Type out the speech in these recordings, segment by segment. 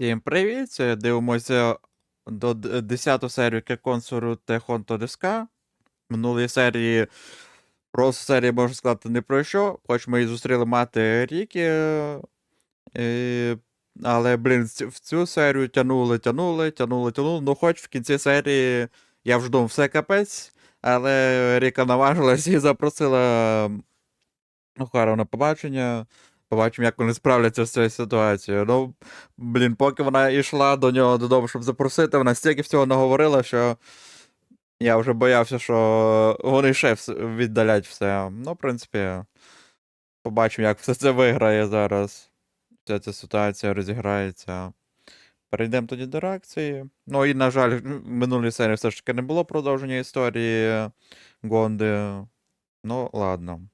Всім привіт! Дивимося до 10 серію Кеконсуру Техонто Диска. Минулої серії просто серії, можна сказати, не про що. Хоч ми і зустріли мати Рікі. е, але, блін, в цю- серію тянули, тянули, тянули, тянули. Ну, хоч в кінці серії я вже думав, все капець, але Ріка наважилась і запросила Охару на побачення. Побачимо, як вони справляться з цією ситуацією. Ну, блін, поки вона йшла до нього додому, щоб запросити, вона стільки всього наговорила, що я вже боявся, що вони ще віддалять все. Ну, в принципі, побачимо, як все це виграє зараз. Вся ця ситуація розіграється. Перейдемо тоді до реакції. Ну і, на жаль, в минулій серії все ж таки не було продовження історії Гонди. Ну, ладно.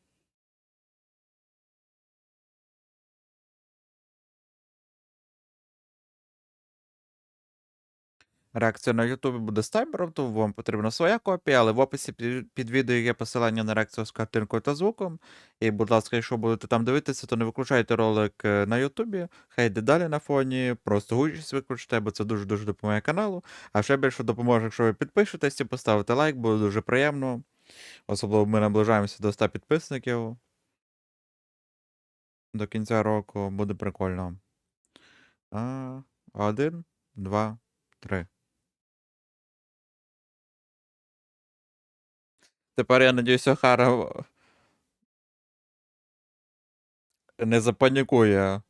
Реакція на Ютубі буде з таймером, то вам потрібна своя копія, але в описі під, відео є посилання на реакцію з картинкою та звуком. І, будь ласка, якщо будете там дивитися, то не виключайте ролик е, на Ютубі, хай йде далі на фоні, просто гучність виключите, бо це дуже-дуже допомагає каналу. А ще більше допоможе, якщо ви підпишетесь і поставите лайк, буде дуже приємно. Особливо ми наближаємося до 100 підписників. До кінця року буде прикольно. А, один, два, три. Тепер я надіюсь, Охара не запанікує.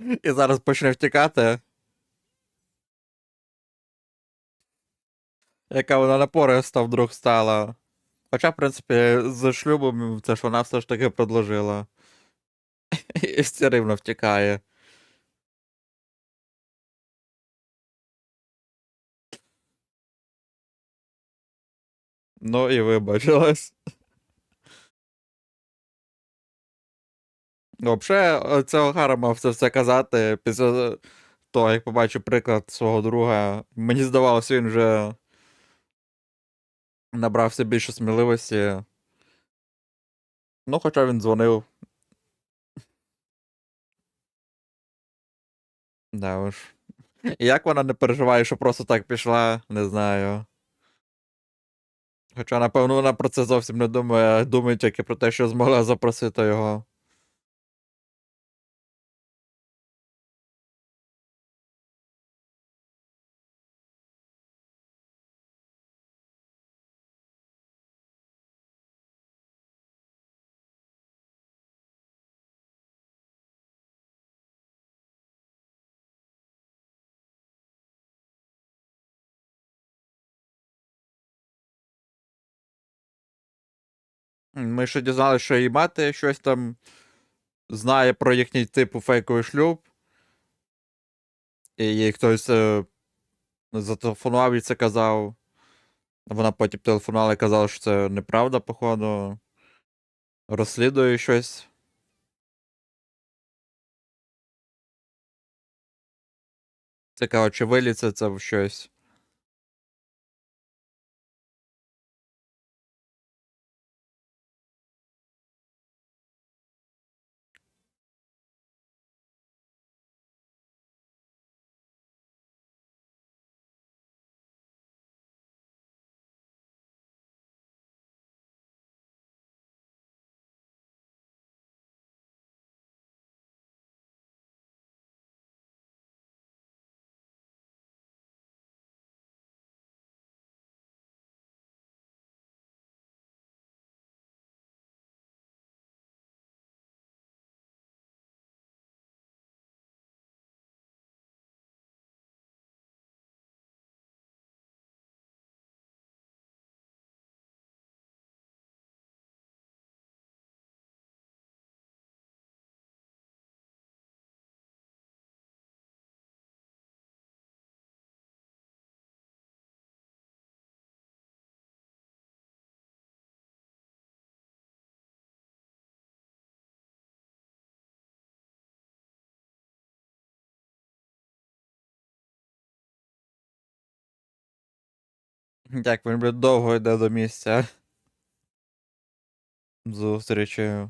І зараз почне втікати. Яка вона напориста вдруг стала. Хоча, в принципі, з шлюбом це ж вона все ж таки продовжила. І все рівно втікає. Ну і вибачилась. Взагалі, це Охара мав це все казати після того, як побачив приклад свого друга. Мені здавалося, він вже набрався більше сміливості. Ну, хоча він дзвонив. Да уж. Як вона не переживає, що просто так пішла, не знаю. Хоча, напевно, вона про це зовсім не думає, а думає тільки про те, що змогла запросити його. Ми ще дізналися, що її мати щось там знає про їхній типу фейковий шлюб. І їй хтось е, зателефонував і це казав. Вона потім телефонувала і казала, що це неправда, походу. Розслідує щось. Цікаво, чи виліться це в щось. Як він довго йде до місця. Зустрічі.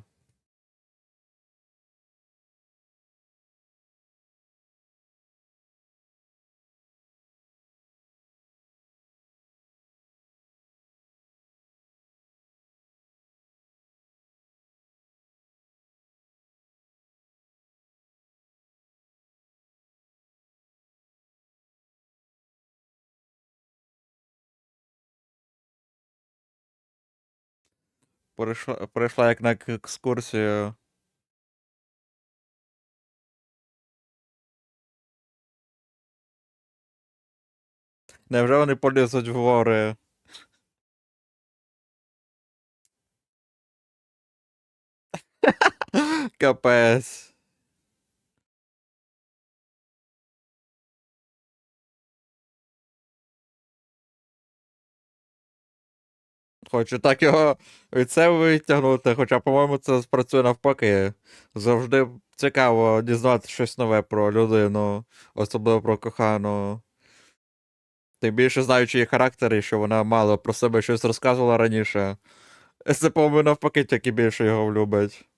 Прийшла, прийшла як на екскурсію. Невже вони полізуть в гори? Капець. Хочу так його від себе витягнути, хоча, по-моєму, це спрацює навпаки. Завжди цікаво дізнатися щось нове про людину, особливо про кохану. Тим більше знаючи її характер, і що вона мало про себе щось розказувала раніше. Це, по-моєму, навпаки, тільки більше його влюбить.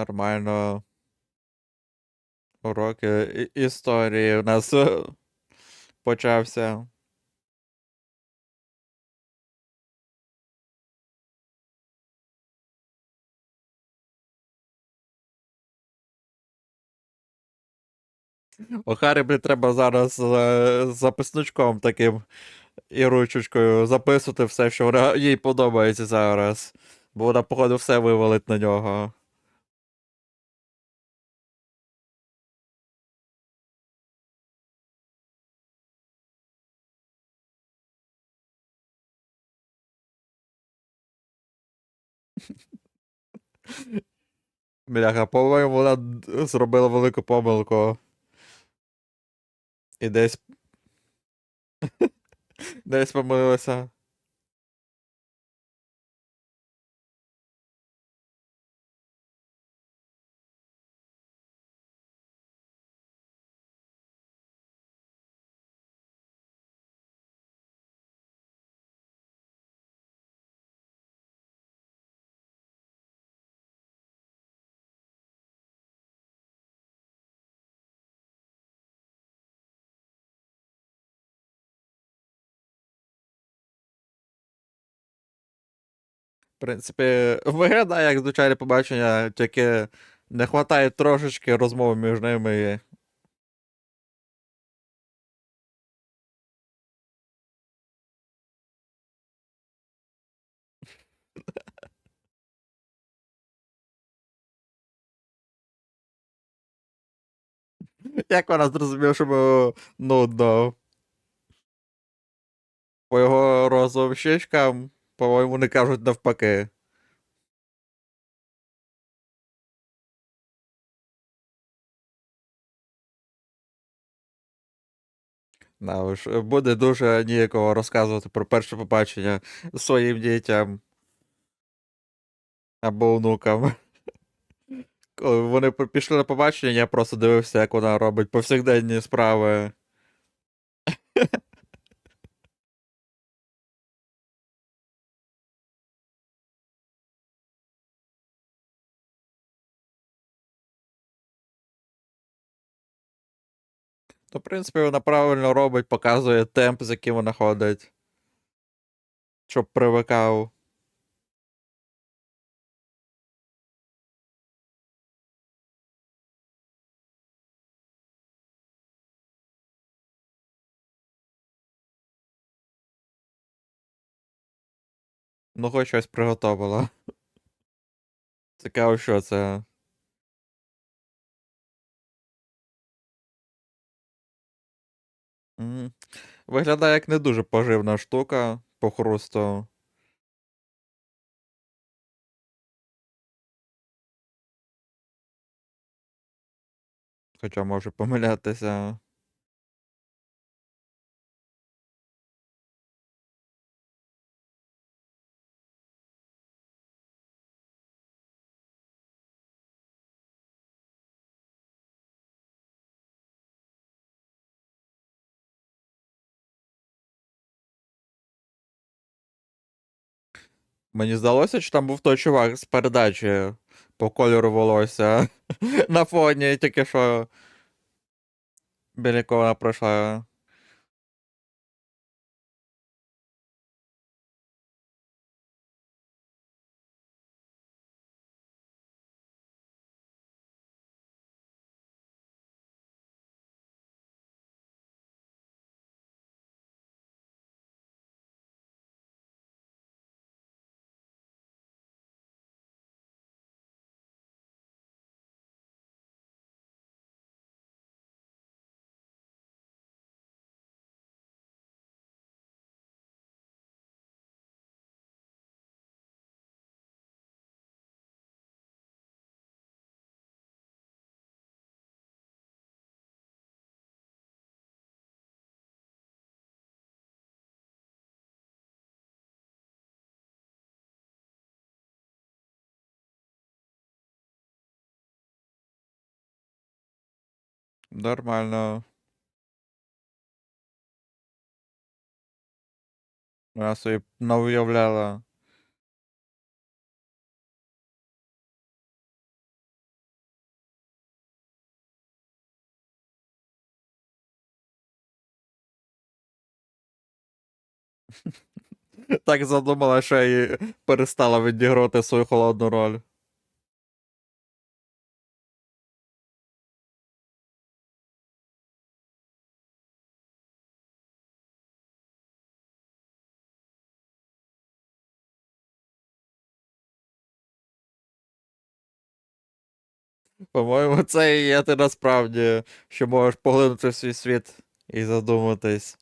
Нормально. Уроки історії у нас е, почався. У Харі, блін, треба зараз е, з записничком таким і ручечкою записувати все, що їй подобається зараз. Бо вона, походу, все вивалить на нього. Бляха, по-моєму, вона зробила велику помилку. І десь. Десь помилилася. В принципі, виглядає як звичайне побачення, тільки не вистачає трошечки розмови між ними. Як вона зрозуміла, що йому нудно. По його розовим щічкам, по-моєму, не кажуть навпаки. Да, уж, буде дуже ніяково розказувати про перше побачення своїм дітям або онукам. Коли вони пішли на побачення, я просто дивився, як вона робить повсякденні справи. То, в принципі, вона правильно робить, показує темп, з яким вона ходить. Щоб привикав. Ну, хоч щось приготувала. Цікаво, що це. Виглядає як не дуже поживна штука по хрусту. Хоча можу помилятися. Мені здалося, що там був той чувак з передачі по кольору волосся на фоні, тільки що біля кого вона пройшла. Нормально. Вона собі навуявляла. Так задумала, що і перестала відігрувати свою холодну роль. По-моєму, це і є ти насправді, що можеш поглинути в свій світ і задуматись.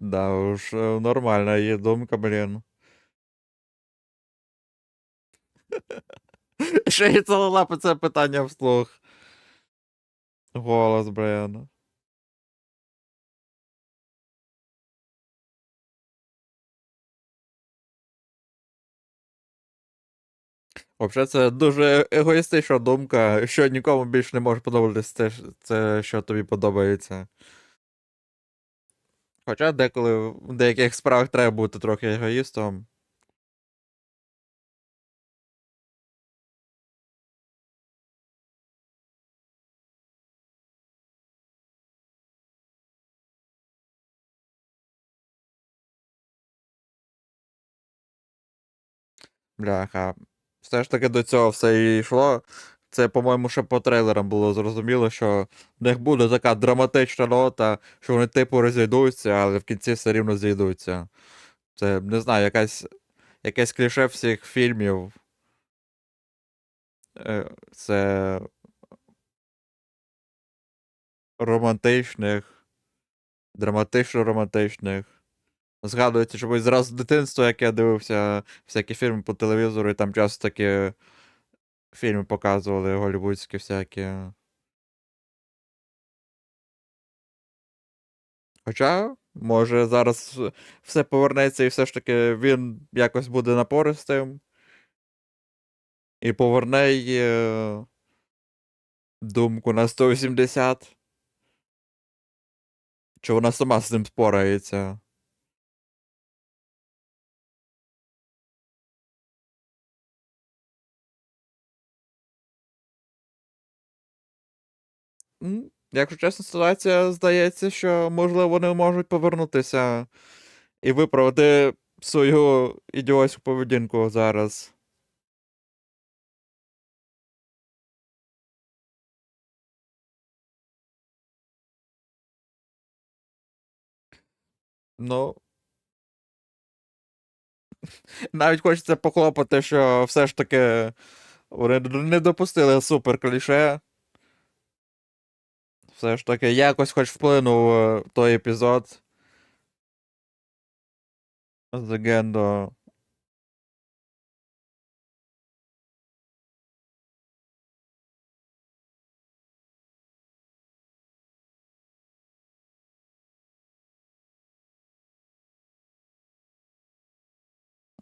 Да уж, е, нормальна її думка, блін. Ще й по це питання вслух. Голос, блін. Взагалі, це дуже егоїстична думка, що нікому більше не може подобатися те, що тобі подобається. Хоча деколи в деяких справах треба бути трохи егоїстом. Бляха. Все ж таки до цього все і йшло. Це, по-моєму, ще по трейлерам було зрозуміло, що в них буде така драматична нота, що вони типу розійдуться, але в кінці все рівно зійдуться. Це, не знаю, якась, якесь кліше всіх фільмів. Е, Це романтичних, драматично-романтичних. Згадується чомусь зразу дитинство, як я дивився всякі фільми по телевізору, і там часто такі фільми показували голівудські всякі. Хоча, може, зараз все повернеться і все ж таки він якось буде напористим. І поверне її е, думку на 180. Чи вона сама з ним спорається? Якщо чесно, ситуація здається, що, можливо, вони можуть повернутися і виправити свою ідіотську поведінку зараз. Ну. Навіть хочеться похлопати, що все ж таки вони не допустили супер кліше. Все ж таки, якось хоч вплинув е, той епізод. З Гендо.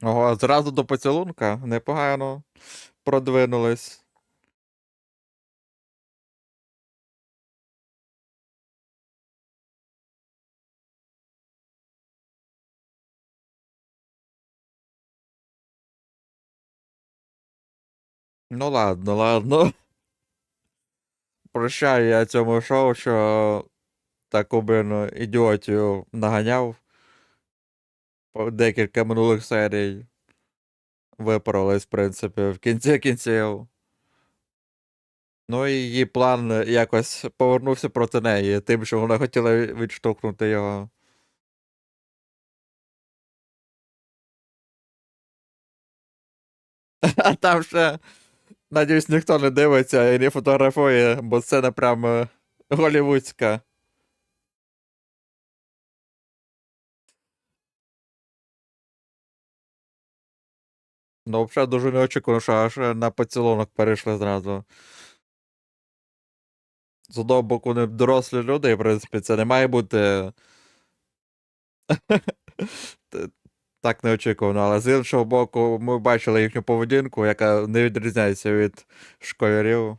Ого, зразу до поцілунка непогано продвинулись. Ну ладно, ладно. Прощаю я цьому шоу, що таку блін, ідіотію наганяв. Декілька минулих серій. Виправились, в принципі, в кінці кінців. Ну і її план якось повернувся проти неї, тим, що вона хотіла відштовхнути його. А там ще, надіюсь, ніхто не дивиться і не фотографує, бо це не прям голівудська. Ну, взагалі дуже неочікувано, що аж на поцілунок перейшли зразу. З одного боку, вони дорослі люди, і, в принципі, це не має бути. так неочікувано, але з іншого боку, ми бачили їхню поведінку, яка не відрізняється від школярів.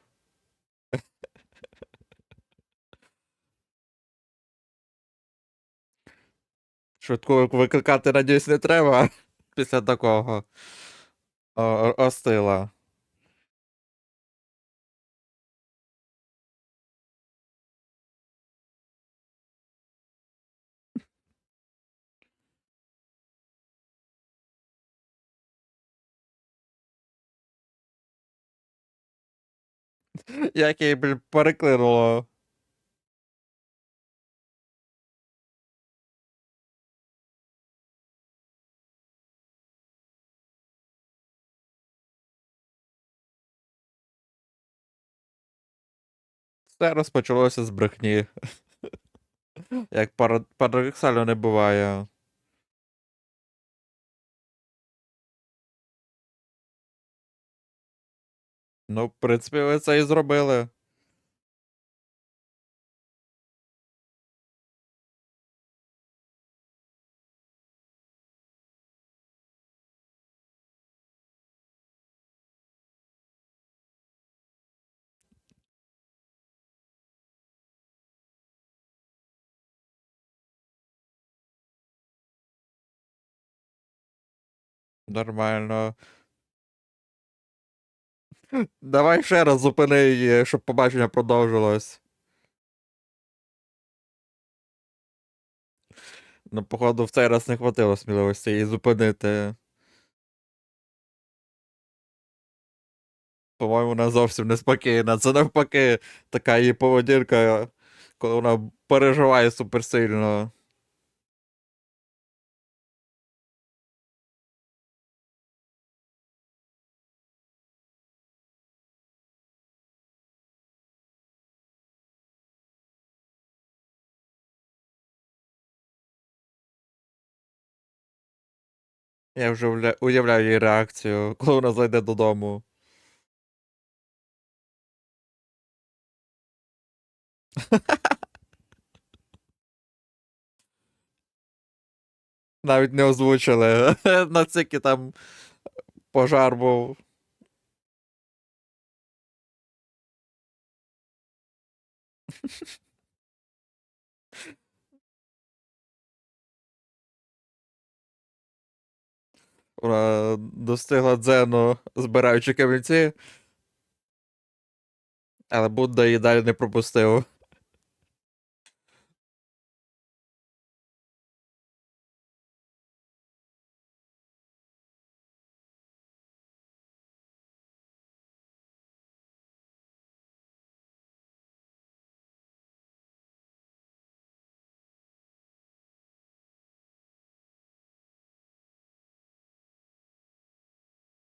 Швидко викликати, надіюсь, не треба після такого остила. Як її, блін, переклинуло. Все розпочалося з брехні. Як пара- парадоксально не буває. Ну, в принципі, ви це і зробили. Нормально. Давай ще раз зупини її, щоб побачення продовжилось. Ну, походу, в цей раз не хватило сміливості її зупинити. По-моєму, вона зовсім не спокійна. Це навпаки така її поведінка, коли вона переживає суперсильно. Я вже уявляю її реакцію, коли вона зайде додому. Навіть не озвучили. На цикі там пожар був. Достигла дзену, збираючи камінці. Але Будда її далі не пропустив.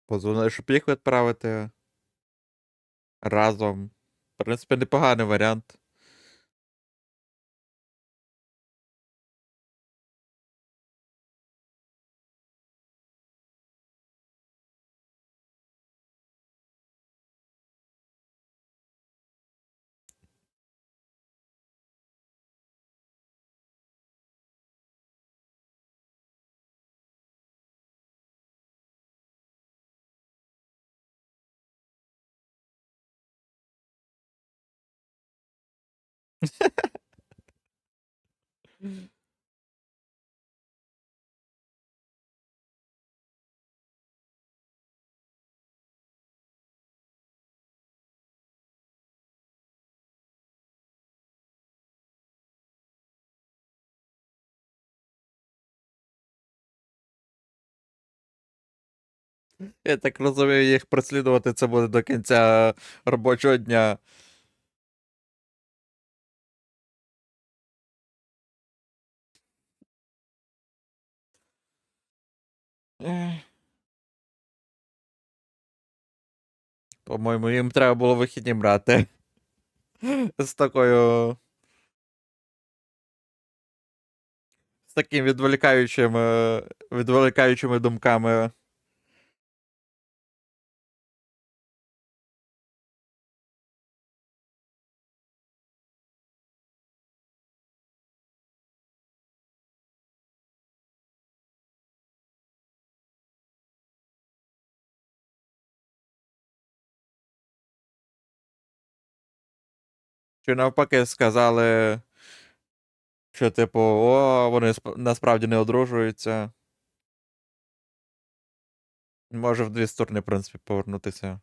Позвонили, щоб їх відправити разом. В принципі, непоганий варіант. Я так розумію, їх прослідувати це буде до кінця робочого дня. По-моєму, їм треба було вихідні брати. З такою. З таким відволікаючим, е, відволікаючими думками. Чи навпаки сказали, що, типу, о, вони насправді не одружуються. Може в дві сторони, в принципі, повернутися.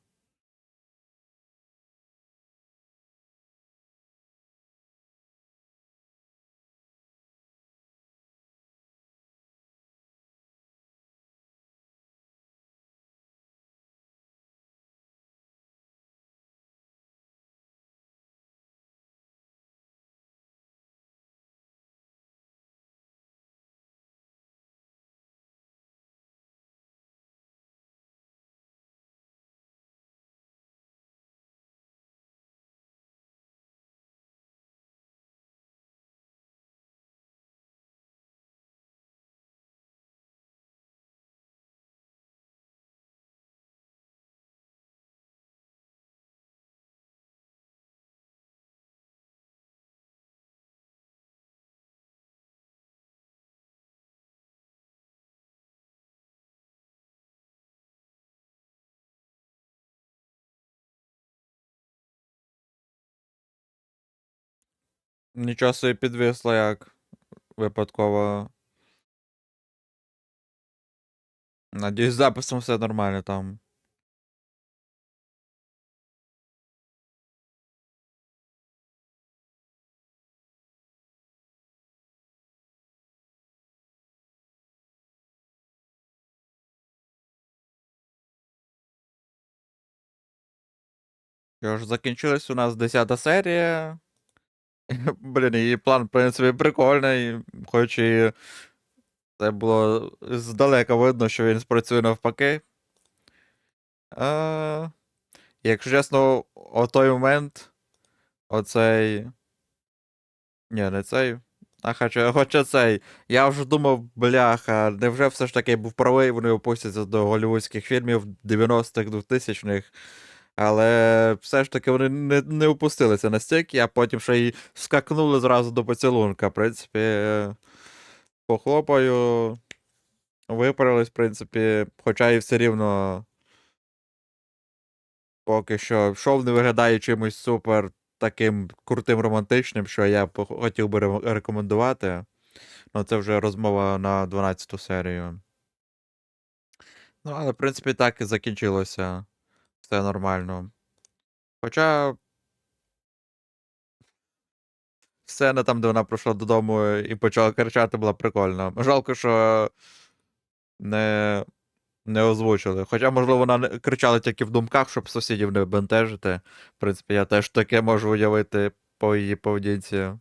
Нічого собі підвисло, як випадково. Надіюсь, з записом все нормально там. Що ж, закінчилась у нас 10 серія. Блін, її план, в принципі, прикольний, хоч і це було здалека видно, що він спрацює навпаки. А, якщо чесно, о той момент, оцей. Ні, не цей. А хоча, хоча цей. Я вже думав, бляха, невже все ж таки був правий, вони опустяться до голівудських фільмів 90-х, 2000-х. Але все ж таки вони не, не опустилися настільки, а потім ще й скакнули зразу до поцілунка. В принципі, похлопаю, випарились, в принципі, хоча і все рівно. Поки що шоу не виглядає чимось супер таким крутим романтичним, що я хотів би рекомендувати. Ну, це вже розмова на 12 серію. Ну, але, в принципі, так і закінчилося. Все нормально. Хоча. Сцена там, де вона прийшла додому і почала кричати, була прикольна. Жалко, що не, не озвучили. Хоча, можливо, вона кричала тільки в думках, щоб сусідів не бентежити. В принципі, я теж таке можу уявити по її поведінці.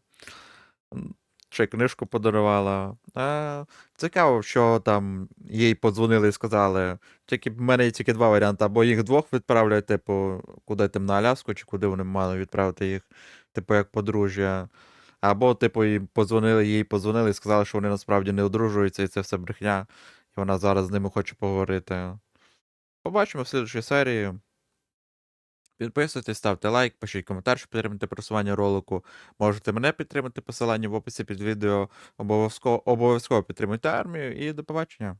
Ще й книжку подарувала. А, цікаво, що там їй подзвонили і сказали. Тільки в мене є тільки два варіанти. Або їх двох відправляють, типу, куди там на Аляску, чи куди вони мали відправити їх, типу, як подружжя. Або, типу, їй подзвонили, їй подзвонили і сказали, що вони насправді не одружуються, і це все брехня. І вона зараз з ними хоче поговорити. Побачимо в слідчій серії. Підписуйтесь, ставте лайк, пишіть коментар, щоб підтримати просування ролику. Можете мене підтримати посилання в описі під відео. Обов'язково обов'язково підтримуйте армію і до побачення.